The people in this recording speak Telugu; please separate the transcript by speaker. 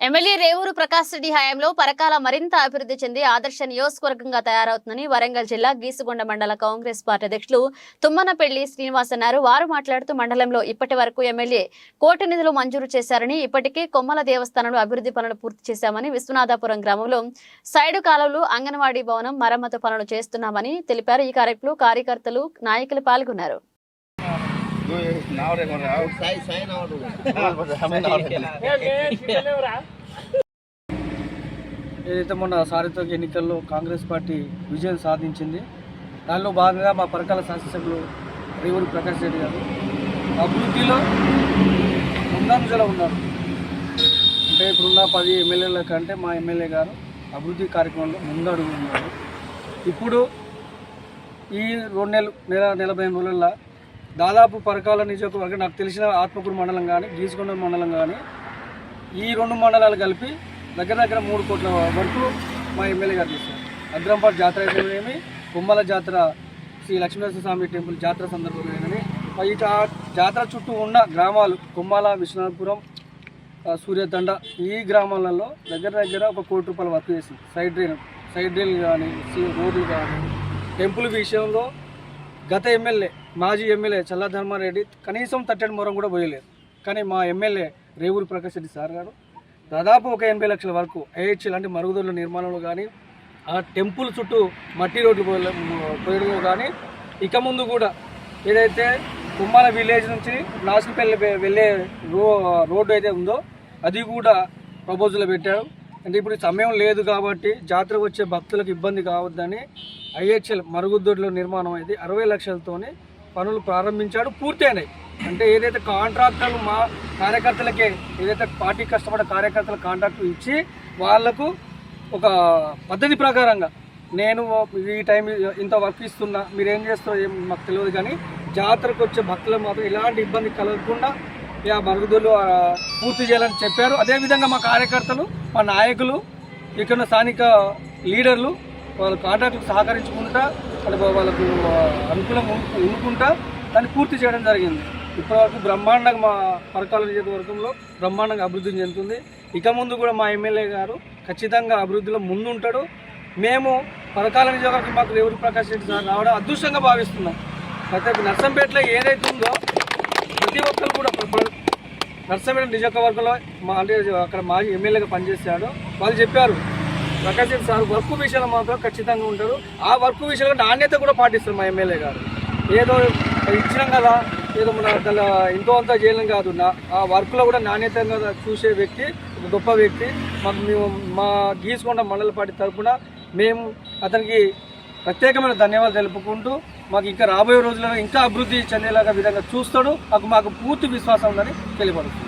Speaker 1: ఎమ్మెల్యే రేవూరు ప్రకాష్ రెడ్డి హయాంలో పరకాల మరింత అభివృద్ధి చెంది ఆదర్శ నియోజకవర్గంగా తయారవుతుందని వరంగల్ జిల్లా గీసుగొండ మండల కాంగ్రెస్ పార్టీ అధ్యక్షులు తుమ్మనపెళ్ళి శ్రీనివాస్ అన్నారు. వారు మాట్లాడుతూ మండలంలో ఇప్పటి వరకు ఎమ్మెల్యే కోటి నిధులు మంజూరు చేశారని ఇప్పటికే కొమ్మల దేవస్థానంలో అభివృద్ధి పనులు పూర్తి చేశామని విశ్వనాథపురం గ్రామంలో సైడు కాలువలు అంగన్వాడీ భవనం మరమ్మతు పనులు చేస్తున్నామని తెలిపారు. ఈ కార్యక్రమంలో కార్యకర్తలు నాయకులు పాల్గొన్నారు.
Speaker 2: ఏదైతే మొన్న సారిత్రక ఎన్నికల్లో కాంగ్రెస్ పార్టీ విజయం సాధించింది దానిలో భాగంగా మా పరకాల శాసనసభ్యులు రేవూరి ప్రకాష్ రెడ్డి గారు అభివృద్ధిలో ముందంజలో ఉన్నారు. అంటే ఇప్పుడున్న పది ఎమ్మెల్యేల కంటే మా ఎమ్మెల్యే గారు అభివృద్ధి కార్యక్రమంలో ముందడుగు ఉన్నారు. ఇప్పుడు ఈ రెండు నెలలు నెల నలభై రోజుల్లో దాదాపు పరకాల నియోజకవర్గం నాకు తెలిసిన ఆత్మకూరు మండలం కానీ గీసుకొండ మండలం కానీ ఈ రెండు మండలాలు కలిపి దగ్గర దగ్గర మూడు కోట్ల వరకు మా ఎమ్మెల్యే గారు చేశారు అగ్రంపాటు జాతర అయితేనేమి కొమ్మల జాతర శ్రీ లక్ష్మీనరసింహ స్వామి టెంపుల్ జాతర సందర్భంగానే ఈ జాతర చుట్టూ ఉన్న గ్రామాలు కొమ్మాల విశ్వనాథపురం సూర్యదండ సూర్యతండ ఈ గ్రామాలలో దగ్గర దగ్గర ఒక కోటి రూపాయలు వర్క్ చేసింది. సైడ్ డ్రైన్ సైడ్ డ్రైన్ కానీ రోడ్లు కానీ టెంపుల్ విషయంలో గత ఎమ్మెల్యే మాజీ ఎమ్మెల్యే చల్లా ధర్మారెడ్డి కనీసం తట్టెడు మొరం కూడా పోయలేదు. కానీ మా ఎమ్మెల్యే రేవూరి ప్రకాష్ రెడ్డి సార్ గారు దాదాపు ఒక ఎనభై లక్షల వరకు ఐహెచ్ఎల్ అంటే మరుగుదొడ్ల నిర్మాణంలో కానీ ఆ టెంపుల్ చుట్టూ మట్టి రోడ్లు పోయడంలో కానీ ఇక ముందు కూడా ఏదైతే కుమ్మాల విలేజ్ నుంచి నాసుపల్లి వెళ్ళే రో రోడ్డు అయితే ఉందో అది కూడా ప్రపోజల్ పెట్టారు. అంటే ఇప్పుడు సమయం లేదు కాబట్టి జాతర వచ్చే భక్తులకు ఇబ్బంది కావద్దని ఐహెచ్ఎల్ మరుగుదొడ్ల నిర్మాణం అయితే అరవై లక్షలతోనే పనులు ప్రారంభించాడు పూర్తయినాయి. అంటే ఏదైతే కాంట్రాక్టర్లు మా కార్యకర్తలకే ఏదైతే పార్టీ కష్టపడే కార్యకర్తల కాంట్రాక్టు ఇచ్చి వాళ్ళకు ఒక పద్ధతి ప్రకారంగా నేను ఈ టైం ఇంత వర్క్ ఇస్తున్నా మీరేం చేస్తారో ఏం మాకు తెలియదు కానీ జాతరకు వచ్చే భక్తులకు మాత్రం ఎలాంటి ఇబ్బంది కలగకుండా ఆ మరుగుదొడ్లు పూర్తి చేయాలని చెప్పారు. అదేవిధంగా మా కార్యకర్తలు మా నాయకులు ఇక్కడ స్థానిక లీడర్లు వాళ్ళ కాంట్రాక్టులకు సహకరించుకుంటా వాళ్ళ వాళ్ళకు అనుకూలంగా ఉండుకుంటా దాన్ని పూర్తి చేయడం జరిగింది. ఇప్పటివరకు బ్రహ్మాండంగా మా పరకాల నియోజకవర్గంలో బ్రహ్మాండంగా అభివృద్ధి చెందుతుంది. ఇక ముందు కూడా మా ఎమ్మెల్యే గారు ఖచ్చితంగా అభివృద్ధిలో ముందుంటాడు. మేము పరకాల నియోజకవర్గం మాకు రేవుడి ప్రకాష్ రెడ్డి సార్ రావడం అదృష్టంగా భావిస్తున్నాం. ప్రతి నర్సంపేటలో ఏదైతే ఉందో ప్రతి ఒక్కరు కూడా నర్సంపేట నియోజకవర్గంలో మా అంటే అక్కడ మాజీ ఎమ్మెల్యేగా పనిచేశాడు. వాళ్ళు చెప్పారు ప్రకాశం సార్ వర్క్ విషయంలో మాత్రం ఖచ్చితంగా ఉంటారు. ఆ వర్క్ విషయంలో నాణ్యత కూడా పాటిస్తారు మా ఎమ్మెల్యే గారు. ఏదో ఇచ్చినాం కదా ఏదో మన అసలు అంతా చేయలేం కాదు నా ఆ వర్క్లో కూడా నాణ్యతంగా చూసే వ్యక్తి ఒక గొప్ప వ్యక్తి. మాకు మేము మా గీసుకొండ మండలపాటి తరఫున మేము అతనికి ప్రత్యేకమైన ధన్యవాదాలు తెలుపుకుంటూ మాకు ఇంకా రాబోయే రోజుల్లో ఇంకా అభివృద్ధి చెందేలాగా విధంగా చూస్తాడు. మాకు మాకు పూర్తి విశ్వాసం ఉందని తెలియపడుతుంది